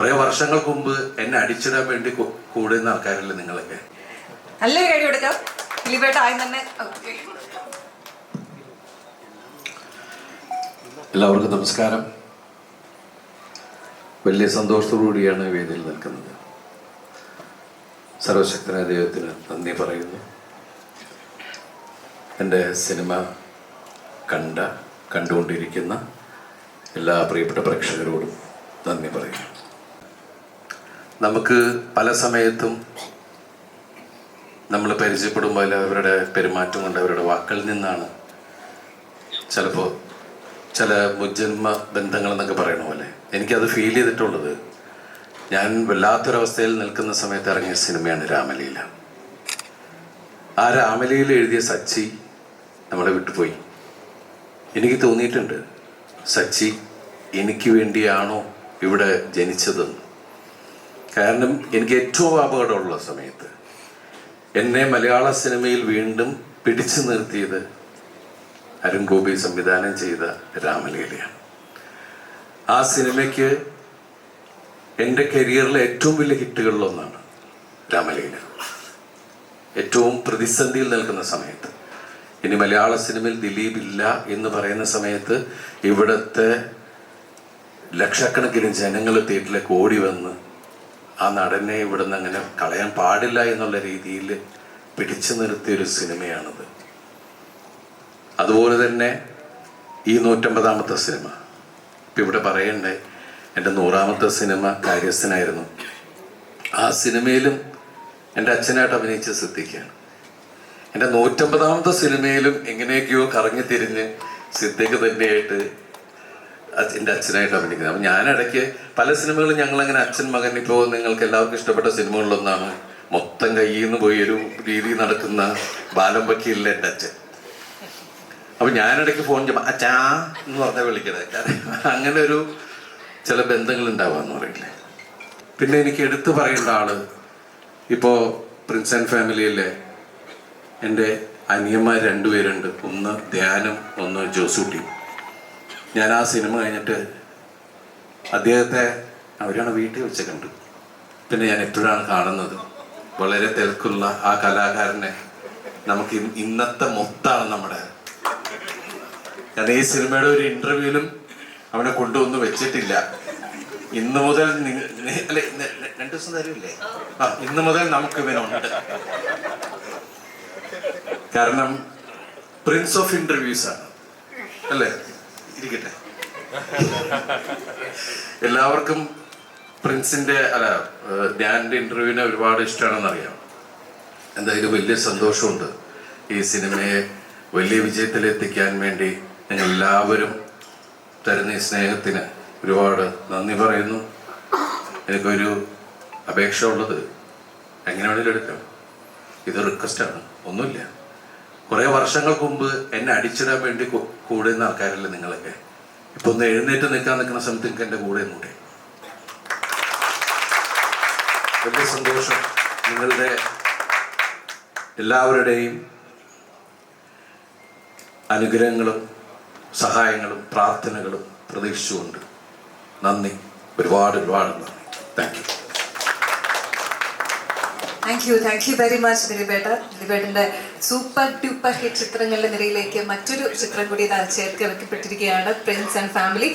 കുറെ വർഷങ്ങൾക്ക് മുമ്പ് എന്നെ അടിച്ചിടാൻ വേണ്ടി കൂടുന്ന ആൾക്കാരല്ലേ നിങ്ങളൊക്കെ? നല്ലൊരു കഴിവ് എടുക്കാം ആദ്യം തന്നെ എല്ലാവർക്കും നമസ്കാരം. വലിയ സന്തോഷത്തോടുകൂടിയാണ് കൂടിയാണ് വേദിയിൽ നിൽക്കുന്നത്. സർവശക്തനായ ദൈവത്തിന് നന്ദി പറയുന്നു. എന്റെ സിനിമ കണ്ട കണ്ടുകൊണ്ടിരിക്കുന്ന എല്ലാ പ്രിയപ്പെട്ട പ്രേക്ഷകരോടും നന്ദി പറയുന്നു. നമുക്ക് പല സമയത്തും നമ്മൾ പരിചയപ്പെടുമ്പോൾ അവരുടെ പെരുമാറ്റം കൊണ്ട് അവരുടെ വാക്കുകളിൽ നിന്നാണ് ചിലപ്പോൾ ചില മുജ്ജന്മ ബന്ധങ്ങൾ എന്നൊക്കെ പറയണ പോലെ എനിക്കത് ഫീൽ ചെയ്തിട്ടുള്ളത്. ഞാൻ വല്ലാത്തൊരവസ്ഥയിൽ നിൽക്കുന്ന സമയത്ത് ഇറങ്ങിയ സിനിമയാണ് രാമലീല. ആ രാമലീല എഴുതിയ സച്ചി നമ്മളെ വിട്ടുപോയി. എനിക്ക് തോന്നിയിട്ടുണ്ട് സച്ചി എനിക്ക് വേണ്ടിയാണോ ഇവിടെ ജനിച്ചതെന്ന്. കാരണം എനിക്ക് ഏറ്റവും അപകടമുള്ള സമയത്ത് എന്നെ മലയാള സിനിമയിൽ വീണ്ടും പിടിച്ചു നിർത്തിയത് അരുൺ ഗോപി സംവിധാനം ചെയ്ത രാമലീലയാണ്. ആ സിനിമയ്ക്ക് എന്റെ കരിയറിലെ ഏറ്റവും വലിയ ഹിറ്റുകളിലൊന്നാണ് രാമലീല. ഏറ്റവും പ്രതിസന്ധിയിൽ നിൽക്കുന്ന സമയത്ത്. ഇനി മലയാള സിനിമയിൽ ദിലീപ് ഇല്ല എന്ന് പറയുന്ന സമയത്ത് ഇവിടുത്തെ ലക്ഷക്കണക്കിന് ജനങ്ങൾ തിയേറ്ററിലേക്ക് ഓടി വന്ന് ആ നടനെ ഇവിടുന്ന് അങ്ങനെ കളയാൻ പാടില്ല എന്നുള്ള രീതിയിൽ പിടിച്ചു നിർത്തിയ ഒരു സിനിമയാണത്. അതുപോലെ തന്നെ ഈ നൂറ്റമ്പതാമത്തെ സിനിമ. ഇപ്പം ഇവിടെ പറയണ്ടേ എന്റെ നൂറാമത്തെ സിനിമ കാര്യസ്ഥനായിരുന്നു. ആ സിനിമയിലും എന്റെ അച്ഛനായിട്ട് അഭിനയിച്ച സിദ്ദിഖാണ് എന്റെ നൂറ്റമ്പതാമത്തെ സിനിമയിലും എങ്ങനെയൊക്കെയോ കറങ്ങി തിരിഞ്ഞ് സിദ്ധിക്ക് തന്നെയായിട്ട് എന്റെ അച്ഛനായിട്ട് അഭിനയിക്കുന്നത്. അപ്പം ഞാനിടയ്ക്ക് പല സിനിമകളും ഞങ്ങളങ്ങനെ അച്ഛൻ മകൻ ഇപ്പോൾ നിങ്ങൾക്ക് എല്ലാവർക്കും ഇഷ്ടപ്പെട്ട സിനിമകളിലൊന്നാണ് മൊത്തം കയ്യിൽ നിന്ന് പോയി ഒരു രീതി നടക്കുന്ന ബാലം വക്കീലിലെ എന്റെ അച്ഛൻ. അപ്പൊ ഞാനിടയ്ക്ക് ഫോൺ ചെയ്യുമ്പോൾ അച്ഛാ എന്ന് പറഞ്ഞാൽ വിളിക്കണേ. അങ്ങനെ ഒരു ചില ബന്ധങ്ങൾ ഉണ്ടാവാന്ന് പറയില്ലേ. പിന്നെ എനിക്ക് എടുത്തു പറയേണ്ട ആൾ ഇപ്പോ പ്രിൻസ് ആൻഡ് ഫാമിലിയിലെ എന്റെ അനിയന്മാർ രണ്ടുപേരുണ്ട്. ഒന്ന് ധ്യാനം ഒന്ന് ജോസൂട്ടി. ഞാൻ ആ സിനിമ കഴിഞ്ഞിട്ട് അദ്ദേഹത്തെ അവരാണ് വീട്ടിൽ വെച്ച് കണ്ടു. പിന്നെ ഞാൻ എപ്പോഴാണ് കാണുന്നത്? വളരെ തിരക്കുള്ള ആ കലാകാരനെ നമുക്ക് ഇന്നത്തെ മൊത്താണ് നമ്മുടെ. കാരണം ഈ സിനിമയുടെ ഒരു ഇന്റർവ്യൂലും അവനെ കൊണ്ടുവന്ന് വെച്ചിട്ടില്ല. ഇന്ന് മുതൽ രണ്ടു ദിവസം തരൂല്ലേ ആ ഇന്ന് മുതൽ നമുക്ക് ഇവനുണ്ട്. കാരണം പ്രിൻസ് ഓഫ് ഇന്റർവ്യൂസ് ആണ്. അല്ലേ? ഇരിക്കട്ടെ. എല്ലാവർക്കും പ്രിൻസിന്റെ അല്ല ധ്യാനിന്റെ ഇന്റർവ്യൂവിനെ ഒരുപാട് ഇഷ്ടമാണെന്ന് അറിയാം എന്തായാലും വലിയ സന്തോഷമുണ്ട് ഈ സിനിമയെ വലിയ വിജയത്തിലെത്തിക്കാൻ വേണ്ടി നിങ്ങൾ എല്ലാവരും തരുന്ന ഈ സ്നേഹത്തിന് ഒരുപാട് നന്ദി പറയുന്നു. എനിക്കൊരു അപേക്ഷ ഉള്ളത് എങ്ങനെ വേണേലും എടുക്കാം. ഇത് റിക്വസ്റ്റാണ് ഒന്നുമില്ല. കുറേ വർഷങ്ങൾക്ക് മുമ്പ് എന്നെ അടിച്ചിടാൻ വേണ്ടി കൂടെ നിന്ന ആൾക്കാരല്ലേ നിങ്ങളൊക്കെ? ഇപ്പൊ ഒന്ന് എഴുന്നേറ്റ് നിൽക്കാൻ നിൽക്കുന്ന സമയത്ത് നിങ്ങൾക്ക് എന്റെ കൂടെ കൂടെ വലിയ സന്തോഷം. നിങ്ങളുടെ എല്ലാവരുടെയും അനുഗ്രഹങ്ങളും സഹായങ്ങളും പ്രാർത്ഥനകളും പ്രതീക്ഷിച്ചുകൊണ്ട് നന്ദി. ഒരുപാട് ഒരുപാട് നന്ദി. Thank you thank you thank you very much ദിലീപേട്ട. ദിലീപേട്ടന്റെ സൂപ്പർ ഡ്യൂപ്പർ ഹിറ്റ് ചിത്രങ്ങളുടെ നിരയിലേക്ക് മറ്റൊരു ചിത്രം കൂടി ചേർത്ത് വെക്കപ്പെട്ടിരിക്കുകയാണ് പ്രിൻസ് ആൻഡ് ഫാമിലി